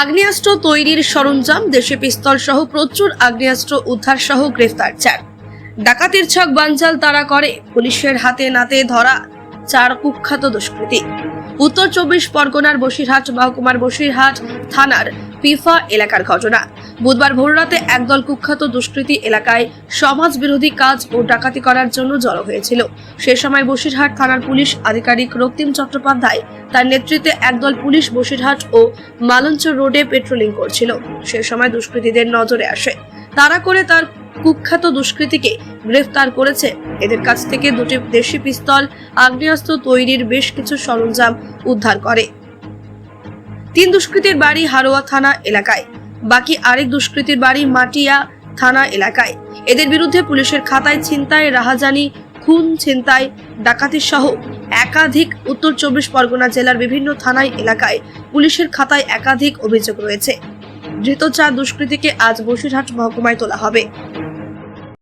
আগ্নেয়াস্ত্র তৈরির সরঞ্জাম, দেশে পিস্তল সহ প্রচুর আগ্নেয়াস্ত্র উদ্ধার সহ গ্রেফতার চার। ডাকাতির ছক বানচাল তারা করে, পুলিশের হাতে নাতে ধরা। চার কুখ্যাত দুষ্কৃতী। উত্তর চব্বিশ পরগনার বসিরহাট, মহকুমার বসিরহাট থানার পিফা এলাকার ঘটনা। বুধবার ভোররাতে একদল কুখ্যাত দুষ্কৃতী এলাকায় সমাজ বিরোধী কাজ ও ডাকাতি করার জন্য জড়ো হয়েছিল। সে সময় বসিরহাট থানার পুলিশ আধিকারিক রক্তিম চট্টোপাধ্যায় তার নেতৃত্বে একদল পুলিশ বসিরহাট ও মালঞ্চ রোডে পেট্রোলিং করছিল। সে সময় দুষ্কৃতীদের নজরে আসে। তারা করে তার কুখ্যাত দুষ্কৃতীকে গ্রেফতার করেছে। এদের কাছ থেকে দুটি দেশি পিস্তল, আগ্নেয়াস্ত্র তৈরির বেশ কিছু সরঞ্জাম উদ্ধার করে। তিন দুষ্কৃতীর বাড়ি হারোয়া থানা এলাকায়। বাকি আরেক দুষ্কৃতীর বাড়ি মাটিয়া থানা এলাকায়। এদের বিরুদ্ধে পুলিশের খাতায় ছিনতাই, রাহাজানি, খুন, ছিনতাই, ডাকাতি সহ একাধিক উত্তর চব্বিশ পরগনা জেলার বিভিন্ন থানায় এলাকায় পুলিশের খাতায় একাধিক অভিযোগ রয়েছে। ধৃত চার দুষ্কৃতীকে আজ বসিরহাট মহকুমায় তোলা হবে।